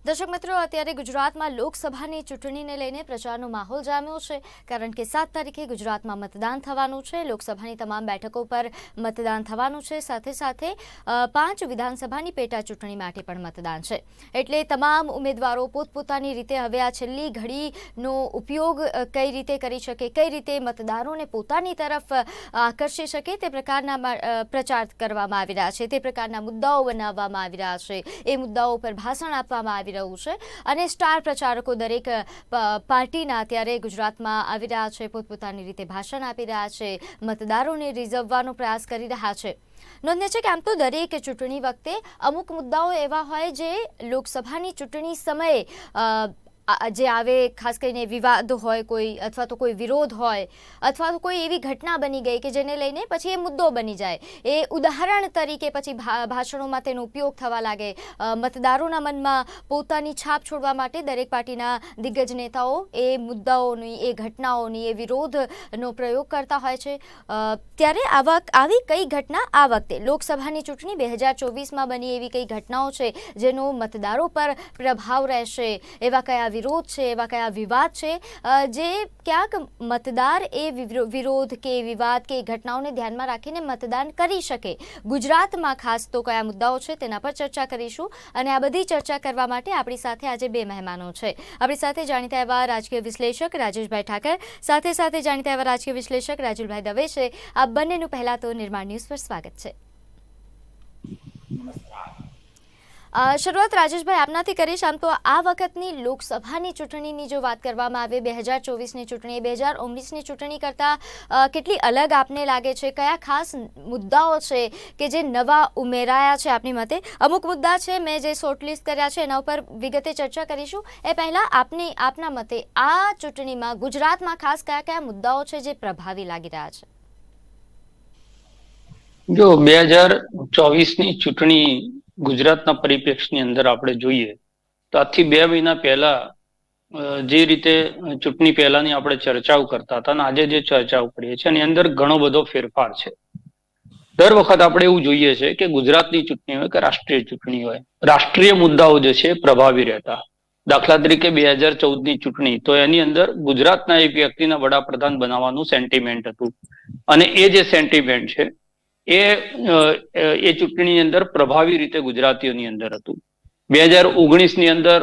દર્શક મિત્રો, અત્યારે ગુજરાતમાં લોકસભાની ચૂંટણીને લઈને પ્રચારનો માહોલ જામ્યો છે. કારણ કે સાત તારીખે ગુજરાતમાં મતદાન થવાનું છે. લોકસભાની તમામ બેઠકો પર મતદાન થવાનું છે. સાથે સાથે પાંચ વિધાનસભાની પેટા ચૂંટણી માટે પણ મતદાન છે. એટલે તમામ ઉમેદવારો પોતપોતાની રીતે હવે આ છેલ્લી ઘડીનો ઉપયોગ કઈ રીતે કરી શકે, કઈ રીતે મતદારોને પોતાની તરફ આકર્ષી શકે તે પ્રકારના પ્રચાર કરવામાં આવી રહ્યા છે. તે પ્રકારના મુદ્દાઓ બનાવવામાં આવી રહ્યા છે. એ મુદ્દાઓ પર ભાષણ આપવામાં આવી રહ્યું છે અને સ્ટાર પ્રચારકો દરેક પાર્ટીના અત્યારે ગુજરાતમાં આવી રહ્યા છે, પોતપોતાની રીતે ભાષણ આપી રહ્યા છે, મતદારોને રીઝવવાનો પ્રયાસ કરી રહ્યા છે. નોંધ્ય છે કે આમ તો દરેક ચૂંટણી વખતે અમુક મુદ્દાઓ એવા હોય જે લોકસભાની ચૂંટણી સમયે જે આવે, ખાસ કરીને વિવાદ હોય કોઈ, અથવા તો કોઈ વિરોધ હોય, અથવા તો કોઈ એવી ઘટના બની ગઈ કે જેને લઈને પછી એ મુદ્દો બની જાય. એ ઉદાહરણ તરીકે પછી ભાષણોમાં તેનો ઉપયોગ થવા લાગે. મતદારોના મનમાં પોતાની છાપ છોડવા માટે દરેક પાર્ટીના દિગ્ગજ નેતાઓ એ મુદ્દાઓની, એ ઘટનાઓની, એ વિરોધનો પ્રયોગ કરતા હોય છે. ત્યારે આવા, આવી કઈ ઘટના આ વખતે? લોકસભાની ચૂંટણી બે હજાર ચોવીસમાં બની એવી કઈ ઘટનાઓ છે જેનો મતદારો પર પ્રભાવ રહેશે? એવા કયા વિરોધ છે, એવા કયા વિવાદ છે? જે ક્યાંક મતદાર એ વિરોધ કે વિવાદ કે ઘટનાઓને ધ્યાનમાં રાખીને મતદાન કરી શકે. ગુજરાતમાં ખાસ તો કયા મુદ્દાઓ છે તેના પર ચર્ચા કરીશું. અને આ બધી ચર્ચા કરવા માટે આપણી સાથે આજે બે મહેમાનો છે. આપણી સાથે જાણીતા એવા રાજકીય વિશ્લેષક રાજેશભાઈ ઠાકર, સાથે સાથે જાણીતા એવા રાજકીય વિશ્લેષક રાજુલભાઈ દવે છે. આ બંનેનું પહેલાં તો નિર્માણ ન્યૂઝ પર સ્વાગત છે. શરૂઆત રાજેશભાઈ આપનાથી કરીશ. આમ તો આ વખતની લોકસભાની ચૂંટણીની જો વાત કરવામાં આવે, બે હજાર ચોવીસની ચૂંટણી, બે હજાર ઓગણીસની ચૂંટણી કરતાં કેટલી અલગ આપને લાગે છે? કયા ખાસ મુદ્દાઓ છે કે જે નવા ઉમેરાયા છે આપની મતે? અમુક મુદ્દા છે મેં જે શોર્ટલિસ્ટ કર્યા છે એના ઉપર વિગતે ચર્ચા કરીશું. એ પહેલાં આપની, આપના મતે આ ચૂંટણીમાં ગુજરાતમાં ખાસ કયા કયા મુદ્દાઓ છે જે પ્રભાવી લાગી રહ્યા છે? જો બે હજાર ચોવીસની ચૂંટણી ગુજરાતના પરિપ્રેક્ષની અંદર આપણે જોઈએ, તો આજથી બે મહિના પહેલા જે રીતે ચૂંટણી પહેલાની આપણે ચર્ચાઓ કરતા હતા અને આજે જે ચર્ચાઓ કરીએ છીએ, એની અંદર ઘણો બધો ફેરફાર છે. દર વખત આપણે એવું જોઈએ છે કે ગુજરાતની ચૂંટણી હોય કે રાષ્ટ્રીય ચૂંટણી હોય, રાષ્ટ્રીય મુદ્દાઓ જે છે પ્રભાવી રહેતા. દાખલા તરીકે બે હજાર ચૌદની ચૂંટણી, તો એની અંદર ગુજરાતના એક વ્યક્તિના વડાપ્રધાન બનાવવાનું સેન્ટિમેન્ટ હતું. અને એ જે સેન્ટિમેન્ટ છે એ એ ચૂંટણીની અંદર પ્રભાવી રીતે ગુજરાતીઓની અંદર હતું. બે હજાર ઓગણીસની અંદર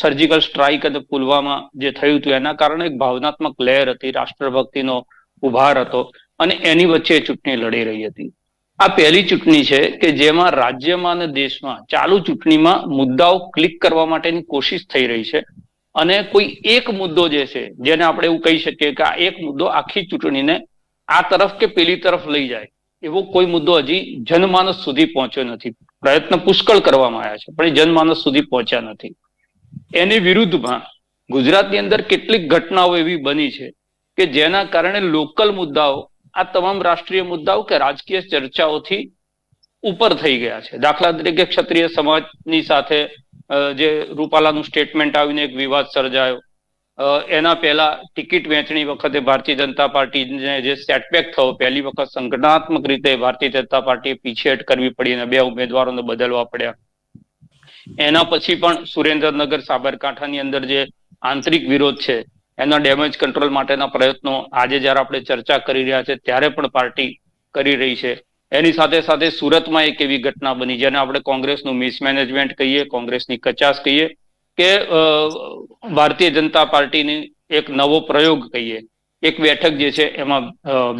સર્જિકલ સ્ટ્રાઇક અને પુલવામા જે થયું હતું, એના કારણે એક ભાવનાત્મક લહેર હતી, રાષ્ટ્રભક્તિનો ઉભાર હતો અને એની વચ્ચે ચૂંટણી લડી રહી હતી. આ પહેલી ચૂંટણી છે કે જેમાં રાજ્યમાં અને દેશમાં ચાલુ ચૂંટણીમાં મુદ્દાઓ ક્લિક કરવા માટેની કોશિશ થઈ રહી છે અને કોઈ એક મુદ્દો જે છે, જેને આપણે એવું કહી શકીએ કે આ એક મુદ્દો આખી ચૂંટણીને આ તરફ કે પેલી તરફ લઈ જાય એવો કોઈ મુદ્દો હજી જનમાનસ સુધી પહોંચ્યો નથી. પ્રયત્ન પુષ્કળ કરવામાં આવ્યા છે, પણ એ જનમાનસ સુધી પહોંચ્યા નથી. એની વિરુદ્ધમાં ગુજરાતની અંદર કેટલીક ઘટનાઓ એવી બની છે કે જેના કારણે લોકલ મુદ્દાઓ, આ તમામ રાષ્ટ્રીય મુદ્દાઓ કે રાજકીય ચર્ચાઓથી ઉપર થઈ ગયા છે. દાખલા તરીકે ક્ષત્રિય સમાજની સાથે જે રૂપાલાનું સ્ટેટમેન્ટ આવીને એક વિવાદ સર્જાયો એના પહેલા ટિકિટ વહેંચણી વખતે ભારતીય જનતા પાર્ટીને જે સેટબેક થયો, પહેલી વખત સંગઠનાત્મક રીતે ભારતીય જનતા પાર્ટીએ પીછેહટ કરવી પડી અને બે ઉમેદવારોને બદલવા પડ્યા. એના પછી પણ સુરેન્દ્રનગર સાબરકાંઠાની અંદર જે આંતરિક વિરોધ છે, એના ડેમેજ કંટ્રોલ માટેના પ્રયત્નો આજે જ્યારે આપણે ચર્ચા કરી રહ્યા છે, ત્યારે પણ પાર્ટી કરી રહી છે. એની સાથે સાથે સુરતમાં એક એવી ઘટના બની, જેને આપણે કોંગ્રેસનું મિસમેનેજમેન્ટ કહીએ, કોંગ્રેસની કચાસ કહીએ કે ભારતીય જનતા પાર્ટીની એક નવો પ્રયોગ કહીએ. એક બેઠક જે છે એમાં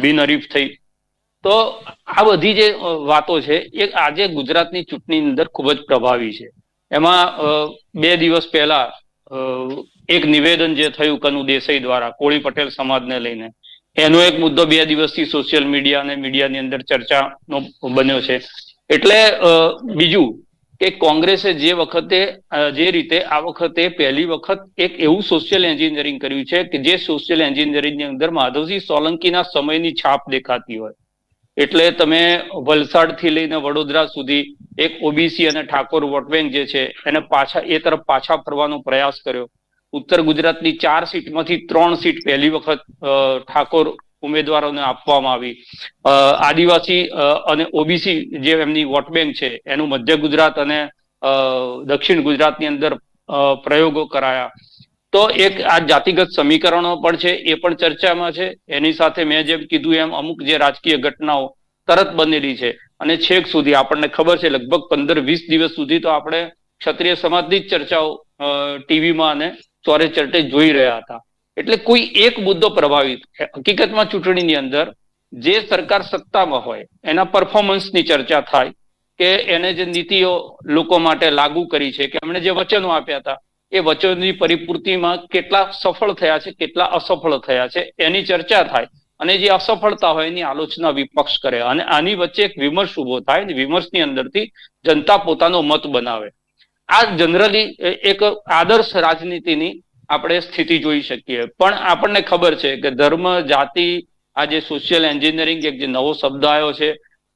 બિનહરીફ થઈ. તો આ બધી જે વાતો છે, એ આજે ગુજરાતની ચૂંટણીની અંદર ખૂબ જ પ્રભાવી છે. એમાં બે દિવસ પહેલા એક નિવેદન જે થયું કનુ દેસાઈ દ્વારા, કોળી પટેલ સમાજને લઈને. એનો એક મુદ્દો બે દિવસથી સોશિયલ મીડિયા અને મીડિયાની અંદર ચર્ચાનો બન્યો છે. એટલે બીજું કે કોંગ્રેસે જે વખતે જે રીતે આ વખતે પહેલી વખત એક એવું સોશિયલ એન્જિનિયરિંગ કર્યું છે કે જે સોશિયલ એન્જિનિયરિંગની અંદર માધવસિંહ સોલંકીના સમયની છાપ દેખાતી હોય. એટલે તમે વલસાડથી લઈને વડોદરા સુધી એક ઓબીસી અને ઠાકોર વોટ જે છે, એને પાછા, એ તરફ પાછા ફરવાનો પ્રયાસ કર્યો. ઉત્તર ગુજરાતની ચાર સીટમાંથી ત્રણ સીટ પહેલી વખત ઠાકોર ઉમેદવારોને આપવામાં આવી. આદિવાસી અને ઓબીસી જે એમની વોટ છે, એનું મધ્ય ગુજરાત અને દક્ષિણ ગુજરાતની અંદર પ્રયોગો કરાયા. તો એક આ જાતિગત સમીકરણો પણ છે, એ પણ ચર્ચામાં છે. એની સાથે મેં જેમ કીધું એમ અમુક જે રાજકીય ઘટનાઓ તરત બનેલી છે. અને છેક સુધી આપણને ખબર છે, લગભગ પંદર વીસ દિવસ સુધી તો આપણે ક્ષત્રિય સમાજની જ ચર્ચાઓ ટીવીમાં અને ચોરે ચર્ચે જોઈ રહ્યા હતા. એટલે કોઈ એક મુદ્દો પ્રભાવિત હકીકતમાં ચૂંટણીની અંદર જે સરકાર સત્તામાં હોય, એના પરફોર્મન્સની ચર્ચા થાય કે એને જે નીતિઓ લોકો માટે લાગુ કરી છે, કે એમણે જે વચનો આપ્યા હતા, એ વચનની પરિપૂર્તિમાં કેટલા સફળ થયા છે, કેટલા અસફળ થયા છે, એની ચર્ચા થાય. અને જે અસફળતા હોય એની આલોચના વિપક્ષ કરે. અને આની વચ્ચે એક વિમર્શ ઊભો થાય અને વિમર્શની અંદરથી જનતા પોતાનો મત બનાવે. આ જનરલી એક આદર્શ રાજનીતિની આપણે સ્થિતિ જોઈ શકીએ. પણ આપણને ખબર છે કે ધર્મ, જાતિ, આ જે સોશિયલ એન્જિનિયરિંગ એક જે નવો શબ્દ આવ્યો છે,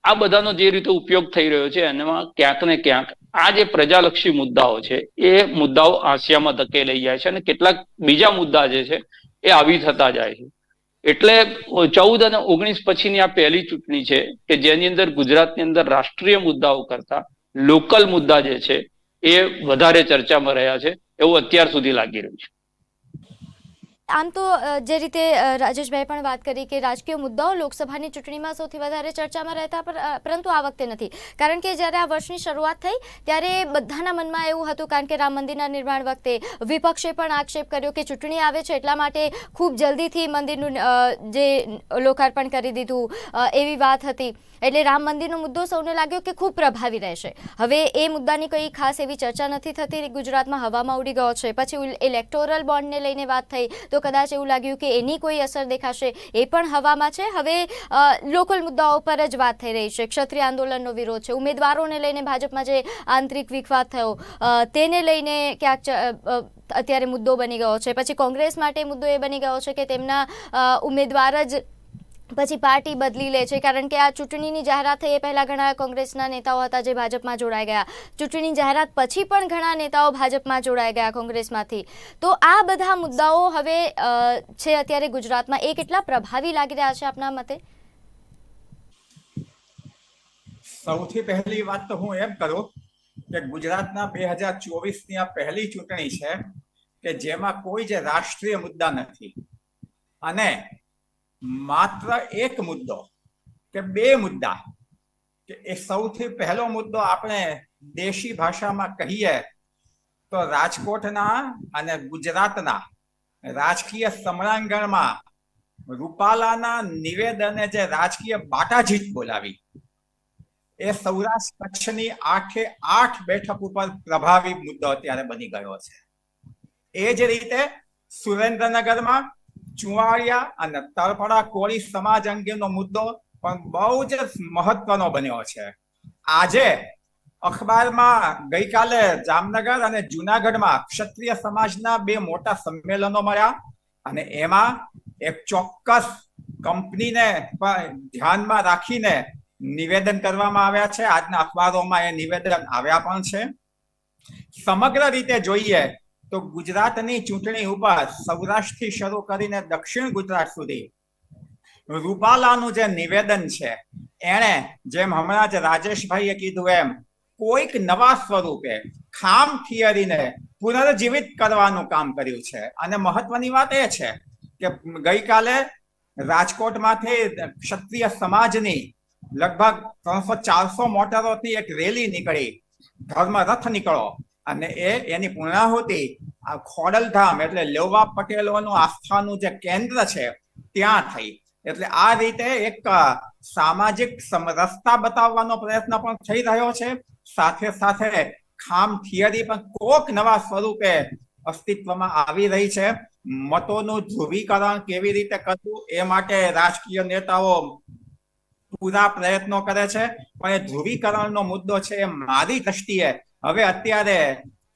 આ બધાનો જે રીતે ઉપયોગ થઈ રહ્યો છે એનામાં ક્યાંક ને ક્યાંક આ જે પ્રજાલક્ષી મુદ્દાઓ છે, એ મુદ્દાઓ આસિયામાં ધકેલાઈ જાય છે અને કેટલાક બીજા મુદ્દા જે છે, એ આવી થતા જાય છે. એટલે ચૌદ અને ઓગણીસ પછીની આ પહેલી ચૂંટણી છે કે જેની અંદર ગુજરાતની અંદર રાષ્ટ્રીય મુદ્દાઓ કરતા લોકલ મુદ્દા જે છે, એ વધારે ચર્ચામાં રહ્યા છે, એવું અત્યાર સુધી લાગી રહ્યું છે. આમ તો જે રીતે રાજેશભાઈ પણ વાત કરી કે રાજકીય મુદ્દાઓ લોકસભાની ચૂંટણીમાં સૌથી વધારે ચર્ચામાં રહેતા, પર- પરંતુ આ વખતે નથી. કારણ કે જ્યારે આ વર્ષની શરૂઆત થઈ, ત્યારે બધાના મનમાં એવું હતું, કારણ કે રામ મંદિરના નિર્માણ વખતે વિપક્ષે પણ આક્ષેપ કર્યો કે ચૂંટણી આવે છે, એટલા માટે ખૂબ જલ્દીથી મંદિરનું જે લોકાર્પણ કરી દીધું એવી વાત હતી. એટલે રામ મંદિરનો મુદ્દો સૌને લાગ્યો કે ખૂબ પ્રભાવી રહેશે. હવે એ મુદ્દાની કોઈ ખાસ એવી ચર્ચા નથી થતી. ગુજરાતમાં હવામાં ઉડી ગયો છે. પછી ઇલેક્ટોરલ બોન્ડને લઈને વાત થઈ તો કદાચ એવું લાગ્યું કે એની કોઈ અસર દેખાશે એ પણ હવામાં છે. હવે લોકલ મુદ્દાઓ પર જ વાત થઈ રહી છે. ક્ષત્રિય આંદોલનનો વિરોધ છે. ઉમેદવારોને લઈને ભાજપમાં જે આંતરિક વિખવાદ થયો તેને લઈને ક્યાંક અત્યારે મુદ્દો બની ગયો છે. પછી કોંગ્રેસ માટે મુદ્દો એ બની ગયો છે કે તેમના ઉમેદવાર જ પછી પાર્ટી બદલી લે છે કારણ કે આ ચૂંટણીની જાહેરાત થઈ એ પહેલા ઘણા કોંગ્રેસના નેતાઓ હતા જે ભાજપમાં જોડાઈ ગયા. ચૂંટણી જાહેરાત પછી પણ ઘણા નેતાઓ ભાજપમાં જોડાઈ ગયા કોંગ્રેસમાંથી. તો આ બધા મુદ્દાઓ હવે છે અત્યારે ગુજરાતમાં. એ કેટલા પ્રભાવી લાગી રહ્યા છે આપના મતે? સૌથી પહેલી વાત તો હું એમ કરું કે ગુજરાતના બે હજાર ચોવીસની આ પહેલી ચૂંટણી છે કે જેમાં કોઈ જ રાષ્ટ્રીય મુદ્દા નથી. અને માત્ર એક મુદ્દો કે બે મુદ્દા કે એ સૌથી પહેલો મુદ્દો આપણે દેશી ભાષામાં કહીએ તો રાજકોટના અને ગુજરાતના રાજકીય સમરાંગણમાં રૂપાલાના નિવેદને જે રાજકીય બાટાજીત બોલાવી, એ સૌરાષ્ટ્ર કચ્છની આઠે આઠ બેઠક ઉપર પ્રભાવી મુદ્દો અત્યારે બની ગયો છે. એ જ રીતે સુરેન્દ્રનગરમાં ચુવાડિયા અને તળપડા કોળી સમાજ અંગેનો મુદ્દો પણ બહુ જ મહત્વનો બન્યો છે. આજે અખબારમાં ગઈકાલે જામનગર અને જુનાગઢમાં ક્ષત્રિય સમાજના બે મોટા સંમેલનો મળ્યા અને એમાં એક ચોક્કસ કંપનીને પણ ધ્યાનમાં રાખીને નિવેદન કરવામાં આવ્યા છે. આજના અખબારોમાં એ નિવેદન આવ્યા પણ છે. સમગ્ર રીતે જોઈએ તો ગુજરાતની ચૂંટણી ઉપર સૌરાષ્ટ્રથી શરૂ કરીને દક્ષિણ ગુજરાત સુધી રૂપાલાનું જે નિવેદન છે, એણે જેમ હમણાં જ રાજેશભાઈએ કીધું એમ, કોઈક નવા સ્વરૂપે ખામ થિયરીને પુનર્જીવિત કરવાનું કામ કર્યું છે. અને મહત્વની વાત એ છે કે ગઈકાલે રાજકોટમાંથી ક્ષત્રિય સમાજની લગભગ ત્રણસો ચારસો મોટરોથી એક રેલી નીકળી ધર્મ રથ નીકળો. અને એ એની પૂર્ણાહુતિ આ ખોડલધામ એટલે લેવા પટેલોનું આસ્થાનું જે કેન્દ્ર છે, ત્યાં થઈ. એટલે આ રીતે એક સામાજિક રસ્તા બતાવવાનો પ્રયત્ન પણ થઈ રહ્યો છે. સાથે સાથે ખામ થિયરી પણ કોક નવા સ્વરૂપે અસ્તિત્વમાં આવી રહી છે. મતોનું ધ્રુવીકરણ કેવી રીતે કરવું એ માટે રાજકીય નેતાઓ પૂરા પ્રયત્નો કરે છે. પણ એ ધ્રુવીકરણનો મુદ્દો છે એ મારી દ્રષ્ટિએ હવે અત્યારે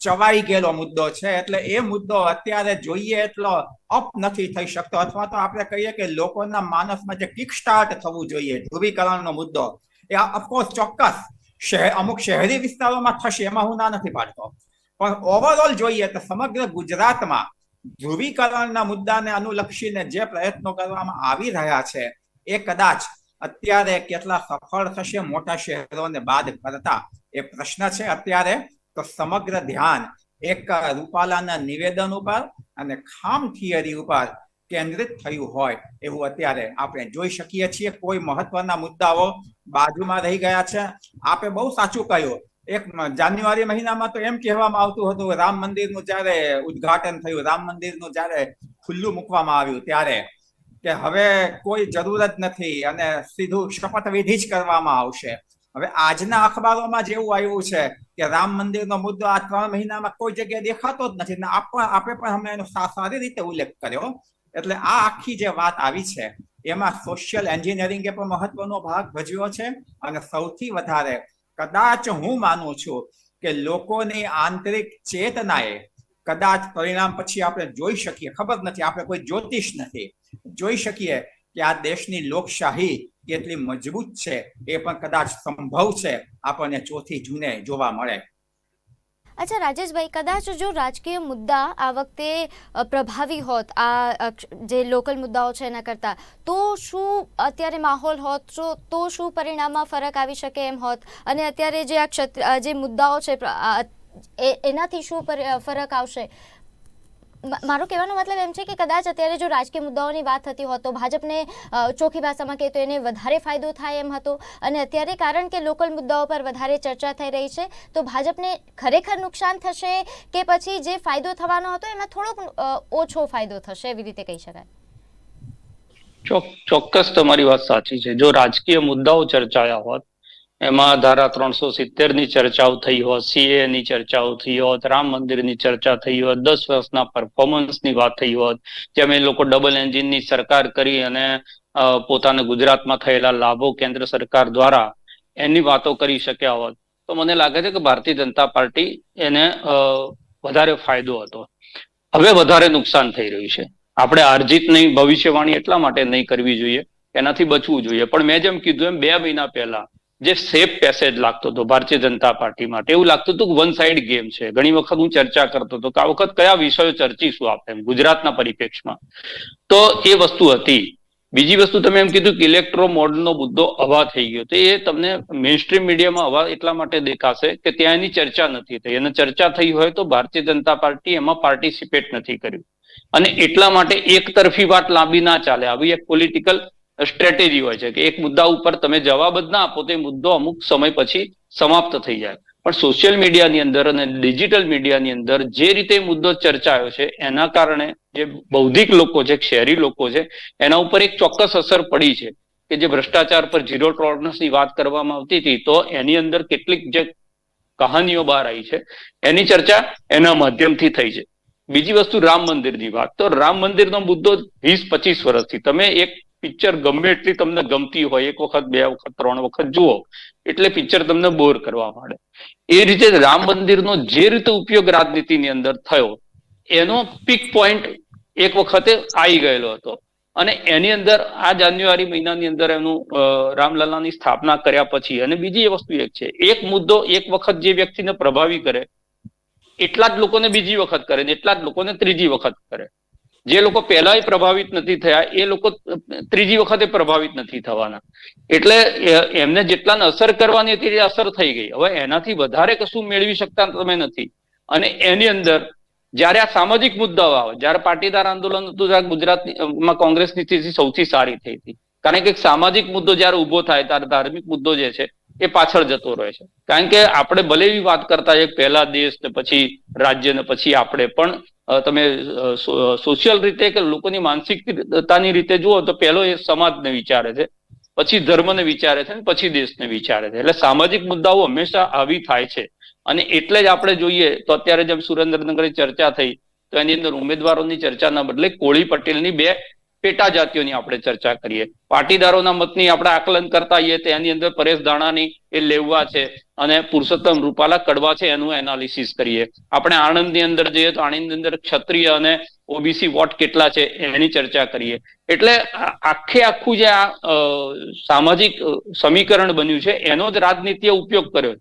ચવાઈ ગયેલો મુદ્દો છે, એટલે એ મુદ્દો અત્યારે જોઈએ એટલો અપ નથી થઈ શકતો. અથવા તો આપણે કહીએ કે લોકોના માનસમાં જે કિક સ્ટાર્ટ થવું જોઈએ, ધ્રુવીકરણનો મુદ્દો, એ ઓફકોર્સ ચોક્કસ અમુક શહેરી વિસ્તારોમાં થશે, એમાં હું ના નથી પાડતો. પણ ઓવરઓલ જોઈએ તો સમગ્ર ગુજરાતમાં ધ્રુવીકરણના મુદ્દાને અનુલક્ષીને જે પ્રયત્નો કરવામાં આવી રહ્યા છે, એ કદાચ અત્યારે કેટલા સફળ થશે, મોટા શહેરોને બાદ કરતા. એ પ્રશ્ન છે અત્યારે. તો સમગ્ર ધ્યાન એક રૂપાલાના નિવેદન ઉપર અને ખામ થિયરી ઉપર કેન્દ્રિત થયું હોય એવું અત્યારે આપણે જોઈ શકીએ છીએ. કોઈ મહત્વના મુદ્દાઓ બાજુમાં રહી ગયા છે. આપે બહુ સાચું કહ્યું. એક જાન્યુઆરી મહિનામાં તો એમ કહેવામાં આવતું હતું, રામ મંદિરનું જ્યારે ઉદ્ઘાટન થયું, રામ મંદિરનું જ્યારે ખુલ્લું મૂકવામાં આવ્યું ત્યારે, કે હવે કોઈ જરૂર જ નથી અને સીધું શપથવિધિ જ કરવામાં આવશે. હવે આજના અખબારોમાં જેવું આવ્યું છે કે રામ મંદિરનો મુદ્દો આ ત્રણ મહિનામાં કોઈ જગ્યાએ દેખાતો જ નથી. આપણે પણ હમણાં એનો સારી રીતે ઉલ્લેખ કર્યો. એટલે આ આખી જે વાત આવી છે, એમાં સોશિયલ એન્જિનિયરિંગે પણ મહત્વનો ભાગ ભજવ્યો છે અને સૌથી વધારે કદાચ હું માનું છું કે લોકોની આંતરિક ચેતનાએ કદાચ પરિણામ પછી આપણે જોઈ શકીએ. ખબર નથી, આપણે કોઈ જ્યોતિષ નથી. જોઈ શકીએ કે આ દેશની લોકશાહી કેટલી મજબૂત છે, એ પણ કદાચ સંભવ છે, આપણને ચોથી જૂને જોવા મળે. અચ્છા, રાજેશભાઈ, કદાચ જો રાજકીય મુદ્દા આ વખતે પ્રભાવી હોત, આ જે લોકલ મુદ્દાઓ છે એના કરતાં, તો શું અત્યારે માહોલ હોત તો શું પરિણામમાં ફરક આવી શકે એમ હોત? અને અત્યારે જે આ ક્ષેત્ર જે મુદ્દાઓ છે એનાથી શું ફરક આવશે? મારો કહેવાનો મતલબ એમ છે કે કદાચ અત્યારે જો રાજકીય મુદ્દાઓની વાત થતી હોત તો ભાજપને ચોખ્ખી ભાષામાં કહે તો એને વધારે ફાયદો થાય એમ હતો. અને અત્યારે કારણ કે લોકલ મુદ્દાઓ પર વધારે ચર્ચા થઈ રહી છે, તો ભાજપને ખરેખર નુકસાન થશે કે પછી જે ફાયદો થવાનો હતો એમાં થોડોક ઓછો ફાયદો થશે એવી રીતે કહી શકાય? ચોક- ચોક્કસ તમારી વાત સાચી છે. જો રાજકીય મુદ્દાઓ ચર્ચાયા હોત એમાં ધારા ત્રણસો સિત્તેરની ચર્ચાઓ થઈ હોત સીએ ની ચર્ચાઓ થઈ હોત, રામ મંદિરની ચર્ચા થઈ હોત, દસ વર્ષના પરફોર્મન્સની વાત થઈ હોત, જેમ એ લોકો ડબલ એન્જિનની સરકાર કરી અને પોતાને ગુજરાતમાં થયેલા લાભો કેન્દ્ર સરકાર દ્વારા એની વાતો કરી શક્યા હોત. તો મને લાગે છે કે ભારતીય જનતા પાર્ટી એને વધારે ફાયદો હતો. હવે વધારે નુકસાન થઈ રહ્યું છે. આપણે આર્જિતની ભવિષ્યવાણી એટલા માટે નહીં કરવી જોઈએ, એનાથી બચવું જોઈએ. પણ મેં જેમ કીધું એમ, બે મહિના પહેલા જે સેફ પેસેજ લાગતો હતો ભારતીય જનતા પાર્ટી માટે. એવું લાગતું હતું કે વન સાઇડ ગેમ છે. ઘણી વખત હું ચર્ચા કરતો હતો કે આ વખત કયા વિષયો ચર્ચીશું આપણે એમ ગુજરાતના પરિપ્રેક્ષમાં તો એ વસ્તુ હતી. બીજી વસ્તુ તમે એમ કીધું કે ઇલેક્ટ્રો મોડનો મુદ્દો હવા થઈ ગયો. તો એ તમને મેઇનસ્ટ્રીમ મીડિયામાં હવા એટલા માટે દેખાશે કે ત્યાં એની ચર્ચા નથી થઈ. એને ચર્ચા થઈ હોય તો ભારતીય જનતા પાર્ટી એમાં પાર્ટિસિપેટ નથી કર્યું. અને એટલા માટે એક તરફી વાત લાંબી ના ચાલે. આવી એક પોલિટિકલ સ્ટ્રેટેજી હોય છે કે એક મુદ્દા ઉપર તમે જવાબ જ ના આપો તો એ મુદ્દો અમુક સમય પછી સમાપ્ત થઈ જાય. પણ સોશિયલ મીડિયાની અંદર અને ડિજિટલ મીડિયાની અંદર જે રીતે મુદ્દો ચર્ચાયો છે, એના કારણે જે બૌદ્ધિક લોકો છે, શહેરી લોકો છે, એના ઉપર એક ચોક્કસ અસર પડી છે કે જે ભ્રષ્ટાચાર પર ઝીરો ટોલરન્સની વાત કરવામાં આવતી હતી, તો એની અંદર કેટલીક જે કહાનીઓ બહાર આવી છે, એની ચર્ચા એના માધ્યમથી થઈ છે. બીજી વસ્તુ રામ મંદિરની વાત. તો રામ મંદિરનો મુદ્દો વીસ પચીસ વર્ષથી. તમે એક પિક્ચર ગમે એટલી તમને ગમતી હોય, એક વખત, બે વખત, ત્રણ વખત, જુઓ, એટલે પિક્ચર તમને બોર કરવા માંડે. એ રીતે રામ મંદિરનો જે રીતે ઉપયોગ રાજનીતિની અંદર થયો, એનો પીક પોઈન્ટ એક વખતે આવી ગયેલો હતો. અને એની અંદર, આ જાન્યુઆરી મહિનાની અંદર એનું રામલલાની સ્થાપના કર્યા પછી, અને બીજી એ વસ્તુ એક છે, એક મુદ્દો એક વખત જે વ્યક્તિને પ્રભાવી કરે, એટલા જ લોકોને બીજી વખત કરે એટલા જ લોકોને ત્રીજી વખત કરે. જે લોકો પહેલા પ્રભાવિત નથી થયા, એ લોકો ત્રીજી વખતે પ્રભાવિત નથી થવાના. એટલે એમને જેટલાને અસર કરવાની હતી અસર થઈ ગઈ. હવે એનાથી વધારે કશું મેળવી શકતા તમે નથી. અને એની અંદર જ્યારે આ સામાજિક મુદ્દાઓ આવે, જ્યારે પાટીદાર આંદોલન હતું, ત્યારે ગુજરાતમાં કોંગ્રેસની સ્થિતિ સૌથી સારી થઈ હતી. કારણ કે સામાજિક મુદ્દો જ્યારે ઊભો થાય, ત્યારે ધાર્મિક મુદ્દો જે છે એ પાછળ જતો રહે છે. કારણ કે આપણે ભલે એવી વાત કરતા એક પહેલા દેશ ને પછી રાજ્ય ને પછી આપણે, પણ તમે સોશિયલ રીતે કે લોકોની માનસિકતાની રીતે જુઓ તો પહેલો એ સમાજને વિચારે છે, પછી ધર્મને વિચારે છે પછી દેશને વિચારે છે. એટલે સામાજિક મુદ્દાઓ હંમેશા આવી થાય છે. અને એટલે જ આપણે જોઈએ તો અત્યારે જેમ સુરેન્દ્રનગરની ચર્ચા થઈ, તો એની અંદર ઉમેદવારોની ચર્ચાના બદલે કોળી પટેલની બે પેટા જાતિઓની આપણે ચર્ચા કરીએ. પાટીદારોના મતની આપણે આકલન કરતા હોઈએ તો એની અંદર પરેશ દાણાની એ લેવા છે અને પુરુષોત્તમ રૂપાલા કડવા છે એનું એનાલિસિસ કરીએ. આપણે આણંદની અંદર જઈએ તો આણંદની અંદર ક્ષત્રિય અને ઓબીસી વોટ કેટલા છે એની ચર્ચા કરીએ. એટલે આખે આખું જે આ સામાજિક સમીકરણ બન્યું છે એનો જ રાજનીતિએ ઉપયોગ કર્યો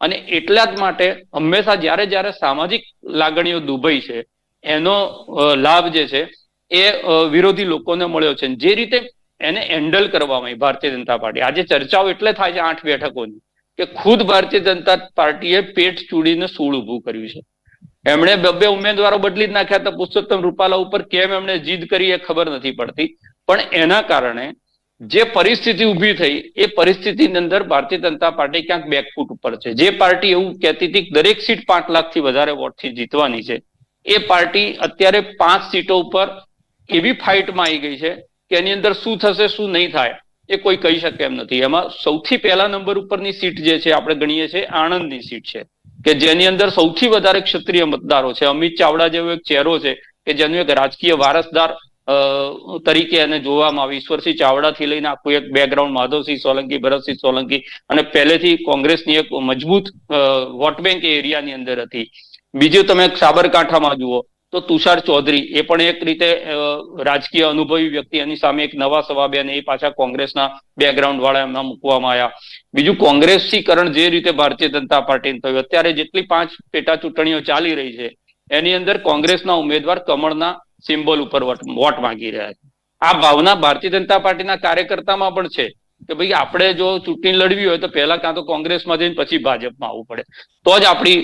અને એટલા જ માટે હંમેશા જ્યારે જ્યારે સામાજિક લાગણીઓ દુભાઈ છે એનો લાભ જે છે એ વિરોધી લોકોને મળ્યો છે. જે રીતે એને હેન્ડલ કરવામાં આવી ભારતીય જનતા પાર્ટી. આજે ચર્ચાઓ એટલે થાય છે આઠ બેઠકોની કે ખુદ ભારતીય જનતા પાર્ટીએ પેટ ચૂડીને સૂળ ઊભું કર્યું છે. એમણે બબ્બે ઉમેદવારો બદલી જ નાખ્યા હતા. પુરુષોત્તમ રૂપાલા ઉપર કેમ એમણે જીદ કરી એ ખબર નથી પડતી. પણ એના કારણે જે પરિસ્થિતિ ઊભી થઈ, એ પરિસ્થિતિની અંદર ભારતીય જનતા પાર્ટી ક્યાંક બેકફૂટ ઉપર છે. જે પાર્ટી એવું કહેતી હતી દરેક સીટ પાંચ લાખથી વધારે વોટથી જીતવાની છે, એ પાર્ટી અત્યારે પાંચ સીટો ઉપર એવી ફાઇટમાં આવી ગઈ છે કે એની અંદર શું થશે, શું નહીં થાય, એ કોઈ કહી શકે એમ નથી. એમાં સૌથી પહેલા નંબર ઉપરની સીટ જે છે, આપણે ગણીએ છીએ, આણંદની સીટ છે, કે જેની અંદર સૌથી વધારે ક્ષત્રિય મતદારો છે. અમિત ચાવડા જેવો એક ચહેરો છે, કે જેનું એક રાજકીય વારસદાર તરીકે એને જોવામાં આવે ઈશ્વરસિંહ ચાવડાથી લઈને આખું એક બેકગ્રાઉન્ડ માધવસિંહ સોલંકી, ભરતસિંહ સોલંકી, અને પહેલેથી કોંગ્રેસની એક મજબૂત વોટ બેંક એરિયાની અંદર હતી. બીજું તમે સાબરકાંઠામાં જુઓ તો તુષાર ચૌધરી એ પણ એક રીતે રાજકીય અનુભવી વ્યક્તિ. એની સામે એક નવા સવાબેન એ પાછા કોંગ્રેસના બેકગ્રાઉન્ડ વાળા એમના મૂકવામાં આવ્યા. બીજું કોંગ્રેસીકરણ જે રીતે ભારતીય જનતા પાર્ટીને થયું, અત્યારે જેટલી પાંચ પેટા ચૂંટણીઓ ચાલી રહી છે, એની અંદર કોંગ્રેસના ઉમેદવાર કમળના સિમ્બોલ ઉપર વોટ માંગી રહ્યા છે. આ ભાવના ભારતીય જનતા પાર્ટીના કાર્યકર્તામાં પણ છે. કે ભાઈ આપણે જો ચૂંટણી લડવી હોય તો પહેલા કાં તો કોંગ્રેસમાં જઈને પછી ભાજપમાં આવવું પડે. તો જ આપણી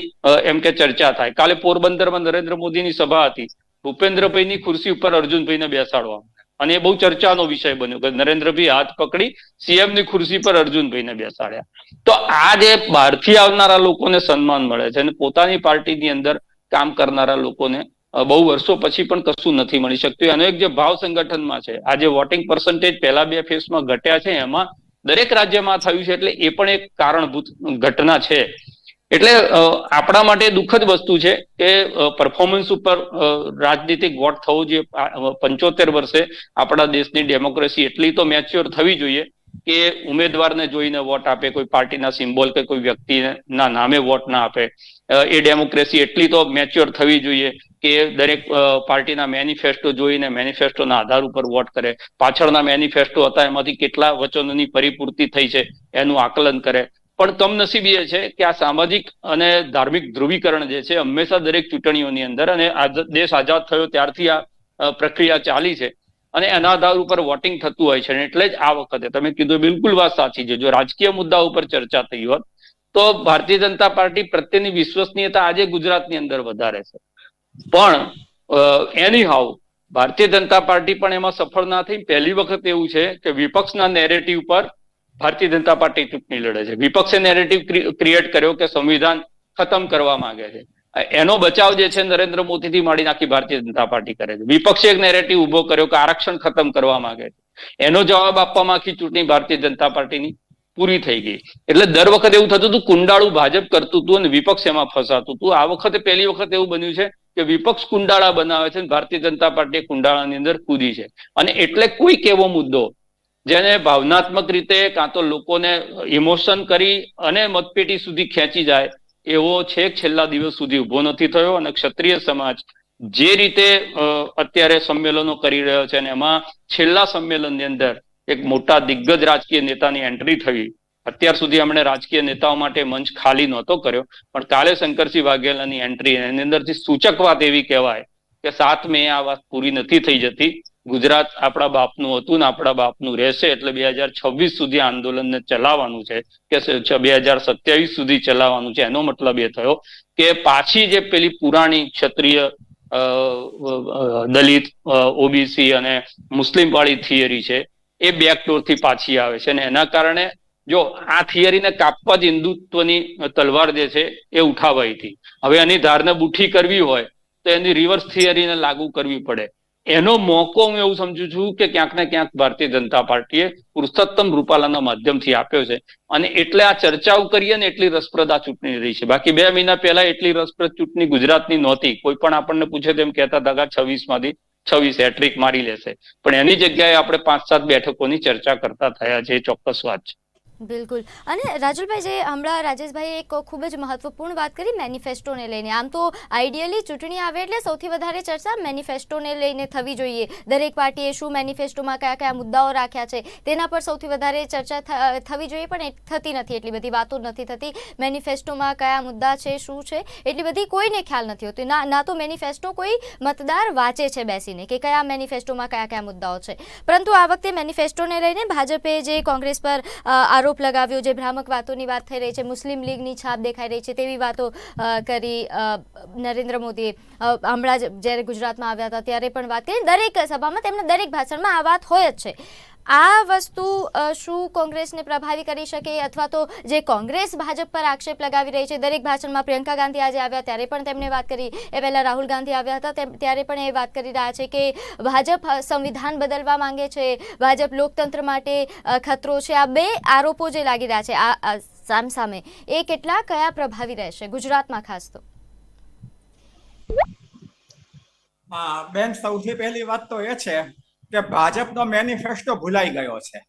એમ કે ચર્ચા થાય. કાલે પોરબંદરમાં નરેન્દ્ર મોદીની સભા હતી. ભૂપેન્દ્રભાઈની ખુરશી ઉપર અર્જુનભાઈને બેસાડવા. અને એ બહુ ચર્ચાનો વિષય બન્યો કે નરેન્દ્રભાઈ હાથ પકડી સીએમની ખુરશી પર અર્જુનભાઈને બેસાડ્યા. તો આ જે બહારથી આવનારા લોકોને સન્માન મળે છે અને પોતાની પાર્ટીની અંદર કામ કરનારા લોકોને બહુ વર્ષો પછી પણ કશું નથી મળી શકતું. અને એક જે ભાવ સંગઠનમાં છે, આ જે વોટિંગ પર્સન્ટેજ પહેલા બે ફેઝમાં ઘટ્યા છે, એમાં દરેક રાજ્યમાં થયું છે, એટલે એ પણ એક કારણભૂત ઘટના છે. એટલે આપણા માટે દુઃખદ વસ્તુ છે કે પરફોર્મન્સ ઉપર રાજનીતિક વોટ થવો જોઈએ પંચોતેર વર્ષે આપણા દેશની ડેમોક્રેસી એટલી તો મેચ્યોર થવી જોઈએ કે ઉમેદવારને જોઈને વોટ આપે, કોઈ પાર્ટીના સિમ્બોલ કે કોઈ વ્યક્તિના નામે વોટ ના આપે. એ ડેમોક્રેસી એટલી તો મેચ્યોર થવી જોઈએ કે દરેક પાર્ટીના મેનિફેસ્ટો જોઈને મેનિફેસ્ટોના આધાર ઉપર વોટ કરે. પાછળના મેનિફેસ્ટો હતા, એમાંથી કેટલા વચનોની પરિપૂર્તિ થઈ છે એનું આકલન કરે. પણ કમનસીબી એ છે કે આ સામાજિક અને ધાર્મિક ધ્રુવીકરણ જે છે, હંમેશા દરેક ચૂંટણીઓની અંદર અને દેશ આઝાદ થયો ત્યારથી આ પ્રક્રિયા ચાલી છે. અને એના આધાર ઉપર વોટિંગ થતું હોય છે. એટલે જ આ વખતે તમે કીધું બિલકુલ વાત સાચી છે. જો રાજકીય મુદ્દા ઉપર ચર્ચા થઈ હોત, તો ભારતીય જનતા પાર્ટી પ્રત્યેની વિશ્વસનીયતા આજે ગુજરાતની અંદર વધારે છે. પણ એની હાઉ ભારતીય જનતા પાર્ટી પણ એમાં સફળ ના થઈ. પહેલી વખત એવું છે કે વિપક્ષના નેરેટિવ પર ભારતીય જનતા પાર્ટી ચૂંટણી લડે છે. વિપક્ષે નેરેટિવ ક્રિએટ કર્યો કે સંવિધાન ખતમ કરવા માંગે છે. એનો બચાવ જે છે નરેન્દ્ર મોદીથી માંડી નાખી ભારતીય જનતા પાર્ટી કરે છે. વિપક્ષે એક નેરેટિવ ઊભો કર્યો કે આરક્ષણ ખતમ કરવા માંગે છે. એનો જવાબ આપવામાં આખી ચૂંટણી ભારતીય જનતા પાર્ટીની પૂરી થઈ ગઈ. એટલે દર વખતે એવું થતું હતું, કુંડાળું ભાજપ કરતું હતું અને વિપક્ષ એમાં ફસાતું હતું. આ વખતે પહેલી વખત એવું બન્યું છે કે વિપક્ષ કુંડાળા બનાવે છે ભારતીય જનતા પાર્ટી કુંડાળાની અંદર કૂદી છે. અને એટલે કોઈક એવો મુદ્દો જેને ભાવનાત્મક રીતે કાં તો લોકોને ઇમોશન કરી અને મતપેટી સુધી ખેંચી જાય એવો છેક છેલ્લા દિવસ સુધી ઊભો નથી થયો અને ક્ષત્રિય સમાજ જે રીતે અત્યારે સંમેલનો કરી રહ્યો છે અને એમાં છેલ્લા સંમેલનની અંદર એક મોટા દિગ્ગજ રાજકીય નેતાની એન્ટ્રી થઈ. અત્યાર સુધી એમણે રાજકીય નેતાઓ માટે મંચ ખાલી નહોતો કર્યો, પણ કાલે શંકરસિંહ વાઘેલાની એન્ટ્રી, એની અંદરથી સૂચક વાત એવી કહેવાય કે સાત મે આ વાત પૂરી નથી થઈ જતી. ગુજરાત આપણા બાપનું હતું ને આપણા બાપનું રહેશે એટલે બે હજાર છવ્વીસ સુધી આંદોલનને ચલાવવાનું છે કે બે હજાર સત્યાવીસ સુધી ચલાવવાનું છે. એનો મતલબ એ થયો કે પાછી જે પેલી પુરાણી ક્ષત્રિય દલિત ઓબીસી અને મુસ્લિમ વાળી થિયરી છે એ બેકડોરથી પાછી આવે છે અને એના કારણે જો આ થિયરીને કાપવા જ હિન્દુત્વની તલવાર જે છે એ ઉઠાવાઈ હતી. હવે એની ધારને બુઠી કરવી હોય તો એની રિવર્સ થિયરીને લાગુ કરવી પડે. એનો મોકો હું એવું સમજુ છું કે ક્યાંક ને ક્યાંક ભારતીય જનતા પાર્ટીએ પુરુષોત્તમ રૂપાલાના માધ્યમથી આપ્યો છે. અને એટલે આ ચર્ચાઓ કરીએ ને એટલી રસપ્રદ આ ચૂંટણી રહી છે. બાકી બે મહિના પહેલા એટલી રસપ્રદ ચૂંટણી ગુજરાતની નહોતી. કોઈ પણ આપણને પૂછે તેમ કહેતા હતા છવ્વીસમાંથી છવ્વીસ હેટ્રિક મારી લેશે. પણ એની જગ્યાએ આપણે પાંચ સાત બેઠકોની ચર્ચા કરતા થયા છે. એ ચોક્કસ વાત છે. બિલકુલ. અને રાજુલભાઈ જે હમણાં રાજેશભાઈ એક ખૂબ જ મહત્વપૂર્ણ વાત કરી મેનિફેસ્ટોને લઈને. આમ તો આઈડિયલી ચૂંટણી આવે એટલે સૌથી વધારે ચર્ચા મેનિફેસ્ટોને લઈને થવી જોઈએ. દરેક પાર્ટીએ શું મેનિફેસ્ટોમાં કયા કયા મુદ્દાઓ રાખ્યા છે તેના પર સૌથી વધારે ચર્ચા થવી જોઈએ પણ થતી નથી એટલી બધી વાતો નથી થતી. મેનિફેસ્ટોમાં કયા મુદ્દા છે શું છે એટલી બધી કોઈને ખ્યાલ નથી હોતી. ના ના તો મેનિફેસ્ટો કોઈ મતદાર વાંચે છે બેસીને કે કયા મેનિફેસ્ટોમાં કયા કયા મુદ્દાઓ છે. પરંતુ આ વખતે મેનિફેસ્ટોને લઈને ભાજપે જે કોંગ્રેસ પર અ, આરોપ લગાવ્યો જે ભ્રામક વાતોની વાત થઈ રહી છે. મુસ્લિમ લીગની છાપ દેખાઈ રહી છે તેવી વાતો કરી નરેન્દ્ર મોદીએ. હમણાં જ જ્યારે ગુજરાતમાં આવ્યા હતા ત્યારે પણ વાત કરી દરેક સભામાં તેમના દરેક ભાષણમાં આ વાત હોય જ છે. આ વસ્તુ શું કોંગ્રેસને પ્રભાવી કરી શકે અથવા તો જે કોંગ્રેસ ભાજપ પર આક્ષેપ લગાવી રહી છે, દરેક ભાષણમાં પ્રિયંકા ગાંધી આજે આવ્યા, ત્યારે પણ તેમણે વાત કરી. એ પહેલાં રાહુલ ગાંધી આવ્યા હતા ત્યારે પણ એ વાત કરી રહ્યા છે કે ભાજપ સંવિધાન બદલવા માંગે છે, ભાજપ લોકતંત્ર માટે ખતરો છે. આ બે આરોપો જે લાગી રહ્યા છે, આ સામસામે સામ સામે એ કેટલા કયા પ્રભાવી રહેશે? ગુજરાતમાં ખાસ તો. બેન, સૌથી પહેલી વાત તો એ છે કે ભાજપનો મેનિફેસ્ટો ભૂલાઈ ગયો છે.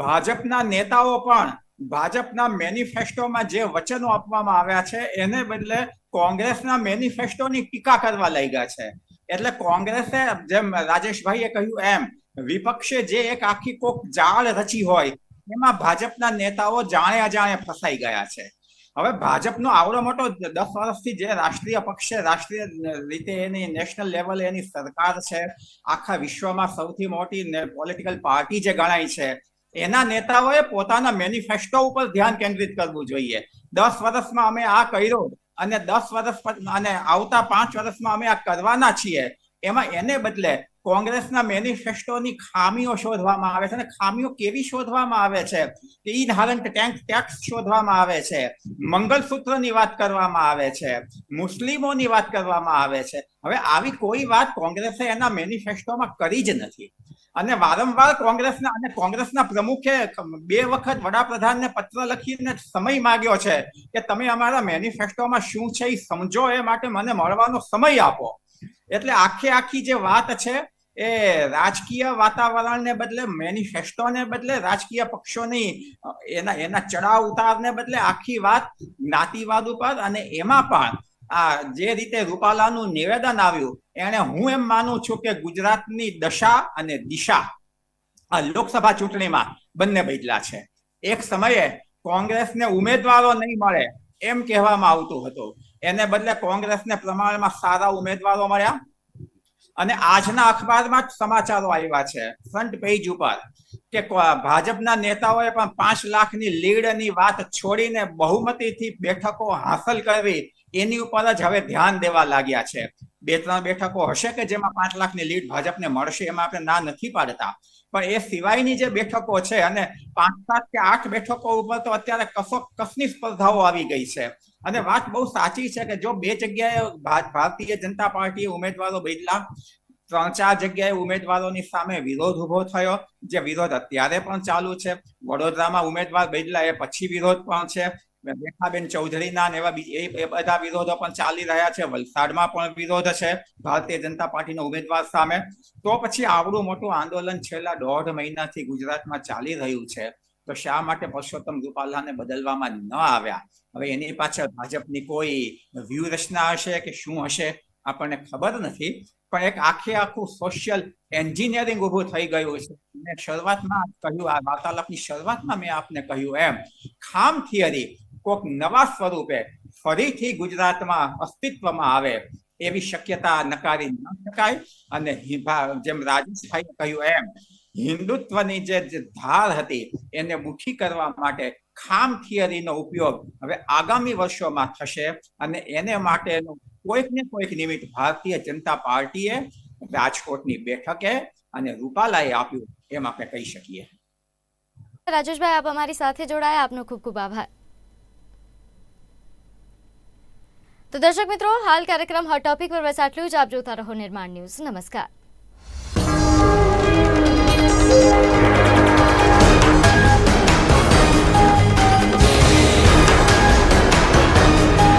ભાજપના નેતાઓ પણ ભાજપના મેનિફેસ્ટોમાં જે વચનો આપવામાં આવ્યા છે, એને બદલે કોંગ્રેસના મેનિફેસ્ટોની ટીકા કરવા લાગ્યા છે. એટલે કોંગ્રેસે જેમ રાજેશભાઈએ કહ્યું એમ, વિપક્ષે જે એક આખી કોક જાળ રચી હોય, એમાં ભાજપના નેતાઓ જાણે અજાણે ફસાઈ ગયા છે. હવે ભાજપનો આવડો મોટો દસ વર્ષથી જે રાષ્ટ્રીય પક્ષ છે, રાષ્ટ્રીય રીતે એની નેશનલ લેવલે એની સરકાર છે, આખા વિશ્વમાં સૌથી મોટી પોલિટિકલ પાર્ટી જે ગણાય છે, એના નેતાઓએ પોતાના મેનિફેસ્ટો ઉપર ધ્યાન કેન્દ્રિત કરવું જોઈએ. દસ વર્ષમાં અમે આ કર્યું અને દસ વર્ષ અને આવતા પાંચ વર્ષમાં અમે આ કરવાના છીએ. એમાં એને બદલે કોંગ્રેસના મેનિફેસ્ટોની ખામીઓ શોધવામાં આવે છે અને ખામીઓ કેવી શોધવામાં આવે છે? કે ઈ ધારણ ટેન્ક ટેક્સ શોધવામાં આવે છે. મંગલસૂત્રની વાત કરવામાં આવે છે. મુસ્લિમોની વાત કરવામાં આવે છે. હવે આવી કોઈ વાત કોંગ્રેસે એના મેનિફેસ્ટોમાં કરી જ નથી. અને વારંવાર કોંગ્રેસના અને કોંગ્રેસના પ્રમુખે બે વખત વડાપ્રધાનને પત્ર લખીને સમય માંગ્યો છે કે તમે અમારા મેનિફેસ્ટોમાં શું છે એ સમજો એ માટે મને મળવાનો સમય આપો. એટલે આખે આખી જે વાત છે એ રાજકીય વાતાવરણને બદલે મેનિફેસ્ટોને બદલે રાજકીય પક્ષોની, એના એના ચડાવ ઉતારને બદલે આખી વાત જ્ઞાતિવાદ ઉપર અને એમાં પણ આ જે રીતે રૂપાલાનું નિવેદન આવ્યું એને હું એમ માનું છું કે ગુજરાતની દશા અને દિશા આ લોકસભા ચૂંટણીમાં બંને બદલા છે. એક સમયે કોંગ્રેસને ઉમેદવારો નહીં મળે એમ કહેવામાં આવતું હતું. એને બદલે કોંગ્રેસને પ્રમાણમાં સારા ઉમેદવારો મળ્યા. અને આજના અખબારમાં સમાચારો આવ્યા છે. ફ્રન્ટ પેજ ઉપર કે ભાજપના નેતાઓએ પણ પાંચ લાખની લીડની વાત છોડીને બહુમતીથી બેઠકો હાંસલ કરવી એની ઉપર જ હવે ધ્યાન દેવા લાગ્યા છે. બે ત્રણ બેઠકો હશે કે જેમાં પાંચ લાખની લીડ ભાજપને મળશે એમાં આપણે ના નથી પાડતા. પણ એ સિવાયની જે બેઠકો છે અને પાંચ સાત કે આઠ બેઠકો ઉપર તો અત્યારે કસો કસની સ્પર્ધાઓ આવી ગઈ છે. અને વાત બહુ સાચી છે કે જો બે જગ્યાએ ભારતીય જનતા પાર્ટીએ ઉમેદવારો બદલા, ત્રણ ચાર જગ્યાએ ઉમેદવારોની સામે વિરોધ ઊભો થયો, જે વિરોધ અત્યારે પણ ચાલુ છે. વડોદરામાં ઉમેદવાર બદલા એ પછી વિરોધ પણ છે. રેખાબેન ચૌધરીના એવા એ બધા વિરોધો પણ ચાલી રહ્યા છે. વલસાડમાં પણ વિરોધ છે ભારતીય જનતા પાર્ટીના ઉમેદવાર સામે. તો પછી આવડું મોટું આંદોલન છેલ્લા દોઢ મહિનાથી ગુજરાતમાં ચાલી રહ્યું છે. તો શા માટે પરસોત્તમ રૂપાલાને બદલવામાં ન આવ્યા? હવે એની પાછળ ભાજપની કોઈ વ્યૂહરચના હશે કે શું હશે આપણને ખબર નથી, પણ એક આખે આખું સોશિયલ એન્જિનિયરિંગ ઊભું થઈ ગયું છે. મેં શરૂઆતમાં કહ્યું, આ વાર્તાલાપની શરૂઆતમાં મેં આપને કહ્યું એમ, ખામ થિયરી કોક નવા સ્વરૂપે ફરીથી ગુજરાતમાં અસ્તિત્વમાં આવે એવી શક્યતા નકારી ન શકાય. અને જેમ રાજેશભાઈ કહ્યું એમ, હિન્દુત્વની જે ધાર હતી એને મુઠ્ઠી કરવા માટે ખામ થિયરીનો ઉપયોગ હવે આગામી વર્ષોમાં થશે અને એને માટેનો કોઈક ને કોઈક નિમિત્ત ભારતીય જનતા પાર્ટીએ રાજકોટની બેઠકે અને રૂપાલાએ આપ્યું એમ આપણે કહી શકીએ. રાજેશભાઈ, આપ અમારી સાથે જોડાયા. આપનો ખૂબ ખૂબ આભાર. તો દર્શક મિત્રો, હાલ કાર્યક્રમ હોટ ટોપિક પર બસ આટલું જ. આપ જોતા રહો નિર્માણ ન્યૂઝ. નમસ્કાર.